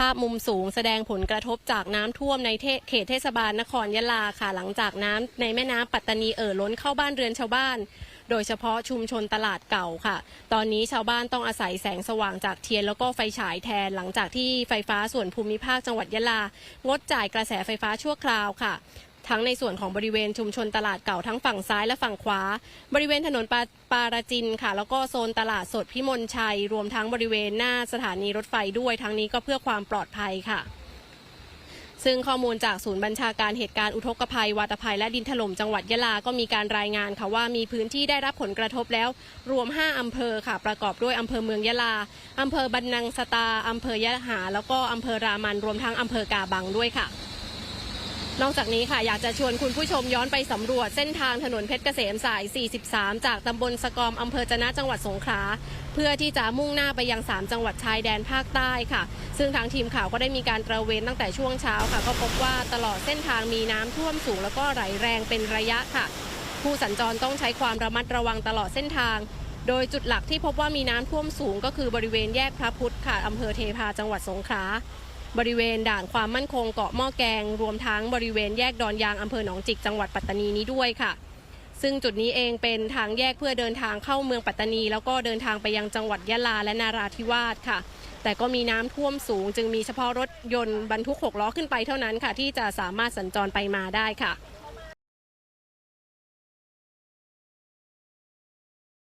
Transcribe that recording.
ภาพมุมสูงแสดงผลกระทบจากน้ำท่วมในเขตเทศบาลนครยะลาค่ะ หลังจากน้ำในแม่น้ำปัตตานีเอ่อล้นเข้าบ้านเรือนชาวบ้าน โดยเฉพาะชุมชนตลาดเก่าค่ะ ตอนนี้ชาวบ้านต้องอาศัยแสงสว่างจากเทียนแล้วก็ไฟฉายแทน หลังจากที่ไฟฟ้าส่วนภูมิภาคจังหวัดยะลางดจ่ายกระแสไฟฟ้าชั่วคราวค่ะ ทั้งในส่วนของบริเวณชุมชนตลาดเก่าทั้งฝั่งซ้ายและฝั่งขวา บริเวณถนนปาปาราจินค่ะ แล้วก็โซนตลาดสดพิมลชัย รวมทั้งบริเวณหน้าสถานีรถไฟด้วยทั้งนี้ก็เพื่อความปลอดภัยค่ะซึ่งข้อมูลจากศูนย์บัญชาการเหตุการณ์อุทกภัย วาตภัย และดินถล่มจังหวัดยะลา ก็มีการรายงานค่ะว่ามีพื้นที่ได้รับผลกระทบแล้ว รวม 5 อำเภอค่ะ ประกอบด้วยอำเภอเมืองยะลา อำเภอบันนังสตา อำเภอยะหา แล้วก็อำเภอรามัน รวมทั้งอำเภอกาบังด้วยค่ะ นอกจากนี้ค่ะอยากจะชวนคุณผู้ชมย้อนไปสำรวจเส้นทางถนนเพชรเกษมสาย 43 จากตำบลสกอมอำเภอจนะจังหวัดสงขลาเพื่อที่จะมุ่งหน้าไปยัง 3 จังหวัดชายแดนภาคใต้ค่ะ ซึ่งทางทีมข่าวก็ได้มีการตระเวนตั้งแต่ช่วงเช้าค่ะ ก็พบว่าตลอดเส้นทางมีน้ำท่วมสูงแล้วก็ไหลแรงเป็นระยะค่ะ ผู้สัญจรต้องใช้ความระมัดระวังตลอดเส้นทาง โดยจุดหลักที่พบว่ามีน้ำท่วมสูง ก็คือบริเวณแยกพระพุทธค่ะอำเภอเทพาจังหวัดสงขลา บริเวณด่านความมั่นคงเกาะหม้อแกง รวมทั้งบริเวณแยกดอนยางอำเภอหนองจิกจังหวัดปัตตานีนี้ด้วยค่ะ ซึ่งจุดนี้เองเป็นทางแยกเพื่อเดินทางเข้าเมืองปัตตานี แล้วก็เดินทางไปยังจังหวัดยะลาและนาราธิวาสค่ะ แต่ก็มีน้ำท่วมสูง จึงมีเฉพาะรถยนต์บรรทุกหกล้อขึ้นไปเท่านั้นค่ะ ที่จะสามารถสัญจรไปมาได้ค่ะ